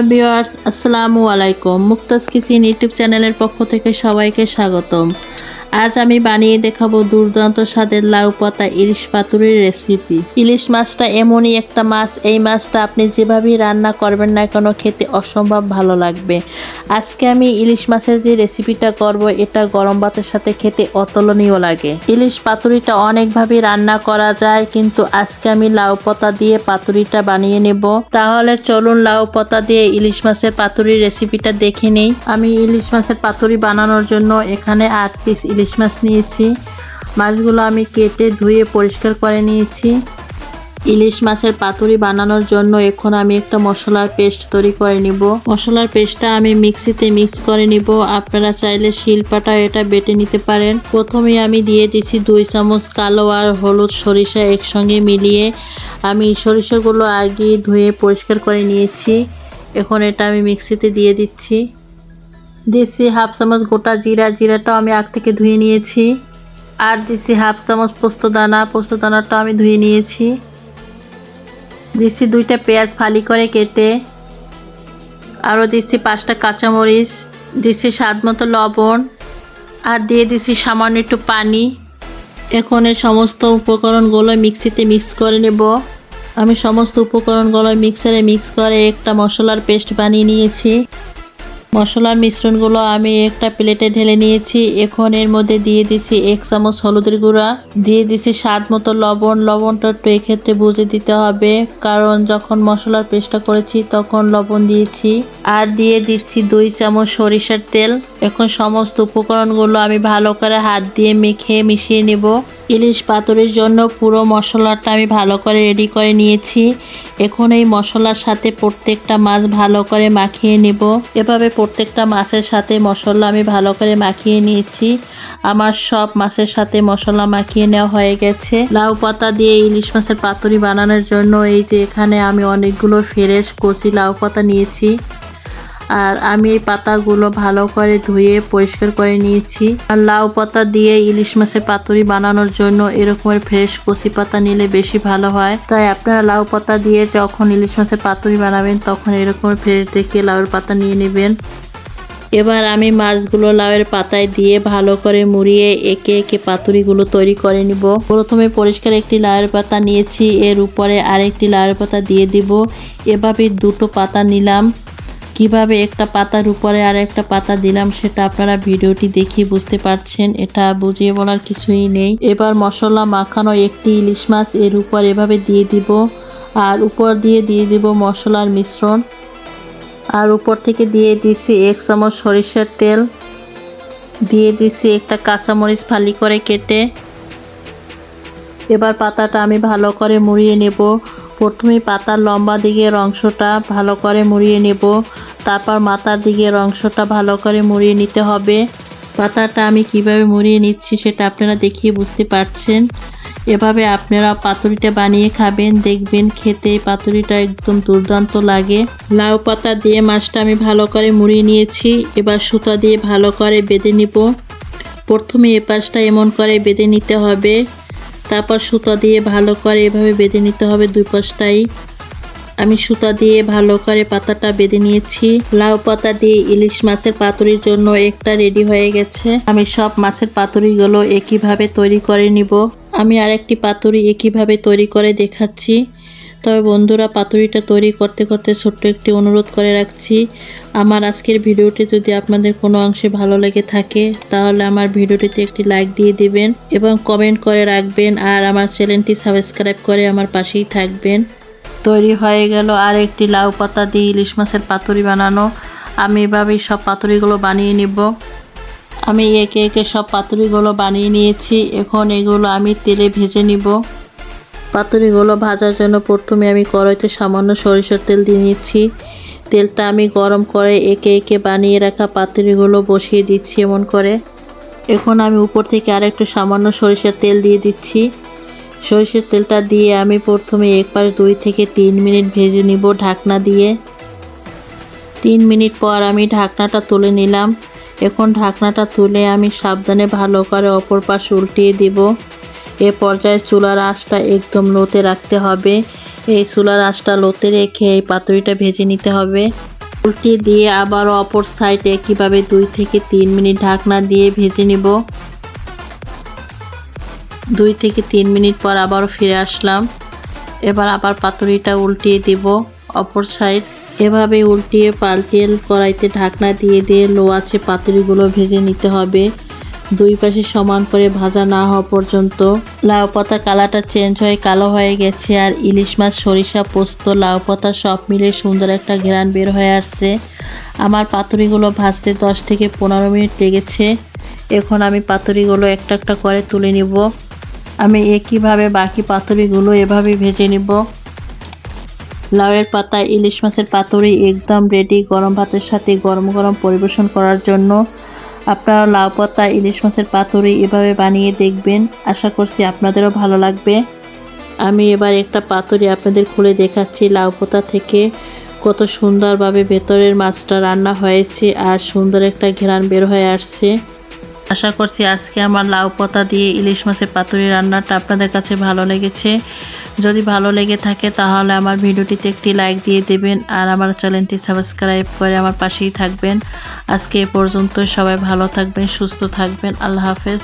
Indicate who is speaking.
Speaker 1: Hello viewers আসসালামু আলাইকুম। Mukta's kitchen YouTube চ্যানেলের পক্ষ থেকে সবাইকে স্বাগতম। আজ আমি বানিয়ে দেখাবো দুর্দান্ত স্বাদের লাউ পাতা ইলিশ পাতুরির রেসিপি ইলিশ মাছটা এমনই একটা মাছ, এই মাছটা আপনি যেভাবেই রান্না করবেন না কেন খেতে অসম্ভব ভালো লাগবে। আজকে আমি ইলিশ মাছের যে রেসিপিটা করব, এটা গরম ভাতের সাথে খেতে অতুলনীয় লাগে। ইলিশ পাতুরিটা অনেকভাবেই রান্না করা যায়, কিন্তু আজকে আমি লাউ পাতা দিয়ে পাতুরিটা বানিয়ে নেব। তাহলে চলুন লাউ পাতা দিয়ে ইলিশ মাছের পাতুরির রেসিপিটা দেখে নেই। আমি ইলিশ মাছের পাতুরি বানানোর জন্য এখানে আট পিস ইলিশ মাছ নিয়েছি। মাছগুলো আমি কেটে ধুয়ে পরিষ্কার করে নিয়েছি। ইলিশ মাছের পাতুরি বানানোর জন্য এখন আমি একটা মশলার পেস্ট তৈরি করে নিব। মশলার পেস্টটা আমি মিক্সিতে মিক্স করে নিব। আপনারা চাইলে শিলপাটা এটা বেটে নিতে পারেন। প্রথমে আমি দিয়ে দিচ্ছি দুই চামচ কালো আর হলুদ সরিষা একসঙ্গে মিলিয়ে। আমি সরিষাগুলো আগে ধুয়ে পরিষ্কার করে নিয়েছি। এখন এটা আমি মিক্সিতে দিয়ে দিচ্ছি। দিচ্ছি হাফ চামচ গোটা জিরা, জিরাটাও আমি আগ থেকে ধুয়ে নিয়েছি। আর দিচ্ছি হাফ চামচ পোস্ত দানা, পোস্ত দানাটাও আমি ধুয়ে নিয়েছি। দিচ্ছি দুইটা পেঁয়াজ ফালি করে কেটে। আরও দিচ্ছি পাঁচটা কাঁচামরিচ দিচ্ছি স্বাদ মতো লবণ, আর দিয়ে দিচ্ছি সামান্য একটু পানি। এখন এই সমস্ত উপকরণগুলো মিক্সিতে মিক্স করে নেব। আমি সমস্ত উপকরণগুলো মিক্সারে মিক্স করে একটা মশলার পেস্ট বানিয়ে নিয়েছি। মশলার মিশ্রণগুলো আমি একটা প্লেটে ঢেলে নিয়েছি। এখন এর মধ্যে দিয়ে দিছি এক চামচ হলুদের গুঁড়া। দিয়ে দিছি স্বাদ মতো লবণ। লবণটা একটু এক্ষেত্রে বুঝে দিতে হবে। কারণ যখন মশলার পেস্টটা করেছি, তখন লবণ দিয়েছি। আর দিয়ে দিচ্ছি দুই চামচ সরিষার তেল। এখন সমস্ত উপকরণগুলো আমি ভালো করে হাত দিয়ে মেখে মিশিয়ে নেব। ইলিশ পাতুরির জন্য পুরো মশলাটা আমি ভালো করে রেডি করে নিয়েছি। এখন এই মশলার সাথে প্রত্যেকটা মাছ ভালো করে মাখিয়ে নেব। এভাবে প্রত্যেকটা মাছের সাথে মশলা আমি ভালো করে মাখিয়ে নিয়েছি। আমার সব মাছের সাথে মশলা মাখিয়ে নেওয়া হয়ে গেছে। লাউ পাতা দিয়ে ইলিশ মাছের পাতুরি বানানোর জন্য এই যে এখানে আমি অনেকগুলো ফ্রেশ কচি লাউ পাতা নিয়েছি। আর আমি এই পাতাগুলো ভালো করে ধুয়ে পরিষ্কার করে নিয়েছি। আর লাউ পাতা দিয়ে ইলিশ মাছের পাতুরি বানানোর জন্য এরকমের ফ্রেশ কচি পাতা নিলে বেশি ভালো হয়। তাই আপনারা লাউ পাতা দিয়ে যখন ইলিশ মাছের পাতুরি বানাবেন, তখন এরকমের ফ্রেশ দেখে লাউয়ের পাতা নিয়ে নেবেন। এবার আমি মাছগুলো লাউয়ের পাতায় দিয়ে ভালো করে মুড়িয়ে একে একে পাতুরিগুলো তৈরি করে নিব। প্রথমে পরিষ্কার একটি লাউয়ের পাতা নিয়েছি, এর উপরে আরেকটি লাউয়ের পাতা দিয়ে দিব। এভাবে দুটো পাতা নিলাম। কীভাবে একটা পাতার উপরে আর একটা পাতা দিলাম সেটা আপনারা ভিডিওটি দেখে বুঝতে পারছেন, এটা বুঝিয়ে বলার কিছুই নেই। এবার মশলা মাখানো একটি ইলিশ মাছ এর উপর এভাবে দিয়ে দিব, আর উপর দিয়ে দিয়ে দিব মশলার মিশ্রণ। আর উপর থেকে দিয়ে দিছি এক চামচ সরিষার তেল, দিয়ে দিছি একটা কাঁচামরিচ ফালি করে কেটে। এবার পাতাটা আমি ভালো করে মুড়িয়ে নেব। প্রথমে পাতার লম্বা দিকের অংশটা ভালো করে মুড়িয়ে নেব। তারপর মাথার দিকের অংশটা ভালো করে মুড়িয়ে নিতে হবে। পাতাটা আমি কীভাবে মুড়িয়ে নিচ্ছি সেটা আপনারা দেখিয়ে বুঝতে পারছেন। এভাবে আপনারা পাতুরিটা বানিয়ে খাবেন, দেখবেন খেতে পাতুরিটা একদম দুর্দান্ত লাগে। লাউ পাতা দিয়ে মাছটা আমি ভালো করে মুড়িয়ে নিয়েছি, এবার সুতা দিয়ে ভালো করে বেঁধে নিব। প্রথমে এ পাশটা এমন করে বেঁধে নিতে হবে, তারপর সুতা দিয়ে ভালো করে এভাবে বেঁধে নিতে হবে দুই পাশটাই। আমি সুতা দিয়ে ভালো করে পাতাটা বেঁধে নিয়েছি। লাউ পাতা দিয়ে ইলিশ মাছের পাতুরির জন্য একটা রেডি হয়ে গেছে। আমি সব মাছের পাতুরিগুলো একইভাবে তৈরি করে নিব। আমি আরেকটি পাতুরি একইভাবে তৈরি করে দেখাচ্ছি। তবে বন্ধুরা, পাতুরিটা তৈরি করতে করতে ছোট্ট একটি অনুরোধ করে রাখছি। আমার আজকের ভিডিওটি যদি আপনাদের কোনো অংশে ভালো লেগে থাকে, তাহলে আমার ভিডিওটিতে একটি লাইক দিয়ে দিবেন এবং কমেন্ট করে রাখবেন। আর আমার চ্যানেলটি সাবস্ক্রাইব করে আমার পাশেই থাকবেন। তৈরি হয়ে গেল আর একটি লাউ পাতা দিয়ে ইলিশ মাছের পাতুরি বানানো। আমি এভাবেই সব পাতুরিগুলো বানিয়ে নিব। আমি একে একে সব পাতুরিগুলো বানিয়ে নিয়েছি। এখন এগুলো আমি তেলে ভেজে নিব। পাতুরিগুলো ভাজার জন্য প্রথমে আমি কড়াইতে সামান্য সরিষার তেল দিয়ে নিচ্ছি। তেলটা আমি গরম করে একে একে বানিয়ে রাখা পাতুরিগুলো বসিয়ে দিচ্ছি এমন করে। এখন আমি উপর থেকে আরেকটু সামান্য সরিষার তেল দিয়ে দিচ্ছি। সরিষার তেলটা দিয়ে আমি প্রথমে এক পাশ দুই থেকে তিন মিনিট ভেজে নিব ঢাকনা দিয়ে। তিন মিনিট পর আমি ঢাকনাটা তুলে নিলাম। এখন ঢাকনাটা তুলে আমি সাবধানে ভালো করে অপর পাশ উল্টিয়ে দিব। এ পর্যায়ে চুলার আঁশটা একদম লোতে রাখতে হবে। এই চুলার আঁশটা লোতে রেখে এই পাতুরিটা ভেজে নিতে হবে। উল্টে দিয়ে আবারও অপর সাইডে কীভাবে দুই থেকে তিন মিনিট ঢাকনা দিয়ে ভেজে নিব। দুই থেকে তিন মিনিট পর আবারও ফিরে আসলাম। এবার আবার পাতুরিটা উল্টিয়ে দিব অপর সাইড। এভাবে উল্টিয়ে পাল্টিয়ে কড়াইতে ঢাকনা দিয়ে দিয়ে লো আছে পাতুরিগুলো ভেজে নিতে হবে। দুই পাশে সমান করে ভাজা না হওয়া পর্যন্ত। লাউ পাতা কালারটা চেঞ্জ হয়ে কালো হয়ে গেছে আর ইলিশ মাছ, সরিষা, পোস্ত, লাউ পাতা সব মিলে সুন্দর একটা ঘেরান বের হয়ে আসছে। আমার পাতুরিগুলো ভাজতে দশ থেকে পনেরো মিনিট লেগেছে। এখন আমি পাতুরিগুলো একটা একটা করে তুলে নিব। আমি একইভাবে বাকি পাতুরিগুলো এভাবে ভেজে নিব? লাউয়ের পাতা, ইলিশ মাছের পাতুরি একদম রেডি গরম ভাতের সাথে গরম গরম পরিবেশন করার জন্য। আপনারা লাউ পাতা, ইলিশ মাছের পাতুরি এভাবে বানিয়ে দেখবেন। আশা করছি আপনাদেরও ভালো লাগবে। আমি এবার একটা পাতুরি আপনাদের খুলে দেখাচ্ছি লাউ পাতা থেকে। কত সুন্দরভাবে ভেতরের মাছটা রান্না হয়েছে আর সুন্দর একটা ঘেরান বের হয়ে আসছে। আশা করছি আজকে আমার লাউ পাতা দিয়ে ইলিশ মাছের পাতুরি রান্নাটা আপনাদের কাছে ভালো লেগেছে। যদি ভালো লেগে থাকে তাহলে আমার ভিডিওটিতে একটি লাইক দিয়ে দেবেন আর আমার চ্যানেলটি সাবস্ক্রাইব করে আমার পাশেই থাকবেন। আজকে এ পর্যন্ত সবাই ভালো থাকবেন, সুস্থ থাকবেন। আল্লাহ হাফেজ।